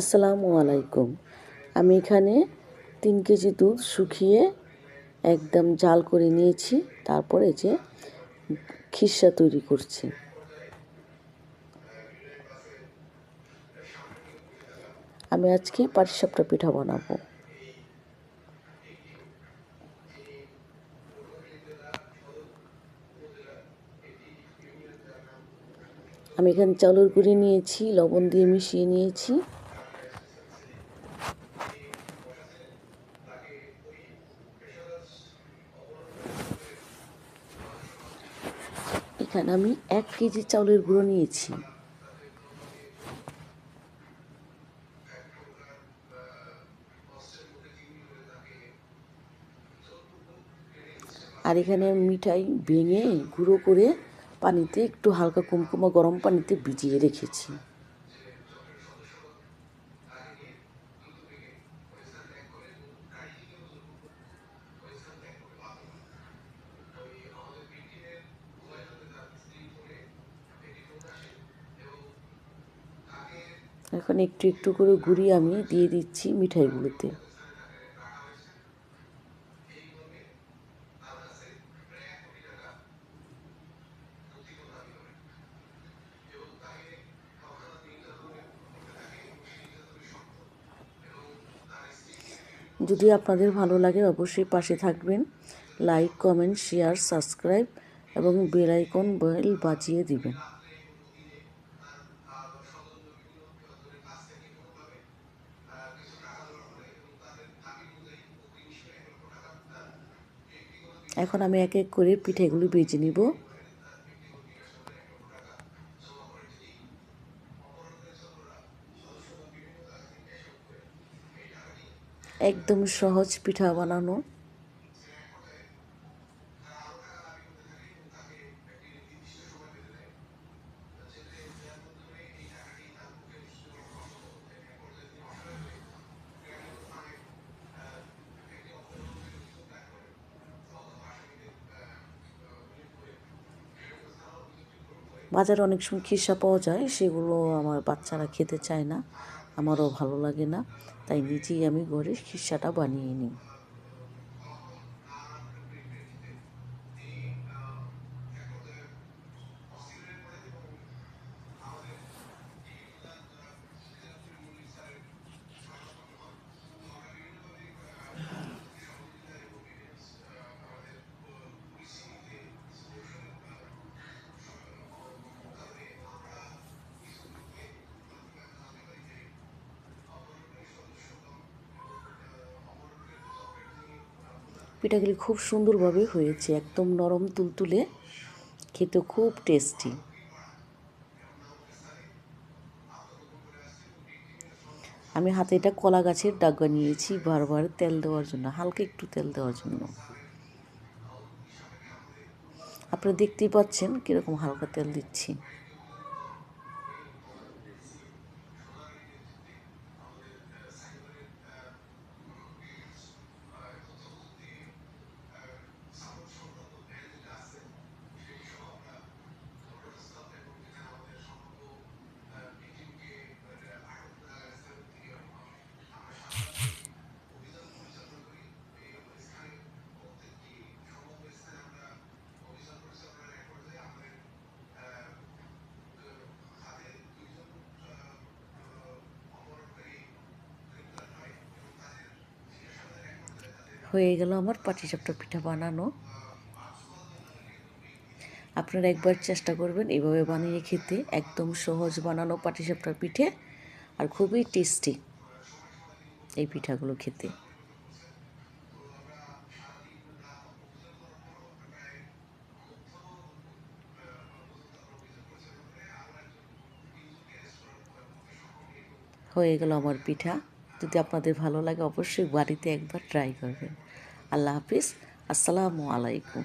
আসসালামু আলাইকুম। আমি এখানে তিন কেজি দুধ শুকিয়ে একদম জাল করে নিয়েছি, তারপরে যে খিসা তৈরি করছি। আমি আজকে পাটিসাপটা পিঠা বানাবো। আমি এখানে চাউলের গুঁড়ি নিয়েছি, লবণ দিয়ে মিশিয়ে নিয়েছি। এখানে আমি এক কেজি চাউলের গুঁড়ো নিয়েছি। আর এখানে মিঠাই ভেঙে গুঁড়ো করে পানিতে একটু হালকা কুমকুমা গরম পানিতে ভিজিয়ে রেখেছি। এখন একটু একটু করে গুঁড়ি আমি দিয়ে দিচ্ছি মিঠাইগুলোতে। যদি আপনাদের ভালো লাগে অবশ্যই পাশে থাকবেন, লাইক, কমেন্ট, শেয়ার, সাবস্ক্রাইব এবং বেল আইকন বেল বাজিয়ে দিবেন। এখন আমি এক এক করে পিঠেগুলো বেজে নিব। একদম সহজ পিঠা বানানো। বাজারে অনেক সময় খিসা পাওয়া যায়, সেগুলো আমার বাচ্চারা খেতে চায় না, আমারও ভালো লাগে না, তাই নিজেই আমি ঘরে খিসাটা বানিয়ে নিই। পিঠাগুলি খুব সুন্দরভাবে হয়েছে, একদম নরম তুলতুলে খেতে খুব টেস্টি আমি হাতে এটা কলা গাছের ডাগা নিয়েছি বারবার তেল দেওয়ার জন্য, হালকা একটু তেল দেওয়ার জন্য। আপনারা দেখতেই পাচ্ছেন কীরকম হালকা তেল দিচ্ছি। হয়ে গেল আমার পাটিসাপটা পিঠা বানানো। আপনারা একবার চেষ্টা করবেন এভাবে বানিয়ে খেতে। একদম সহজ বানানো পাটিসাপটা পিঠে আর খুবই টেস্টি এই পিঠাগুলো খেতে। হয়ে গেল আমার পিঠা। যদি আপনাদের ভালো লাগে অবশ্যই বাড়িতে একবার ট্রাই করবেন। আল্লাহ হাফিজ আসসালামু আলাইকুম।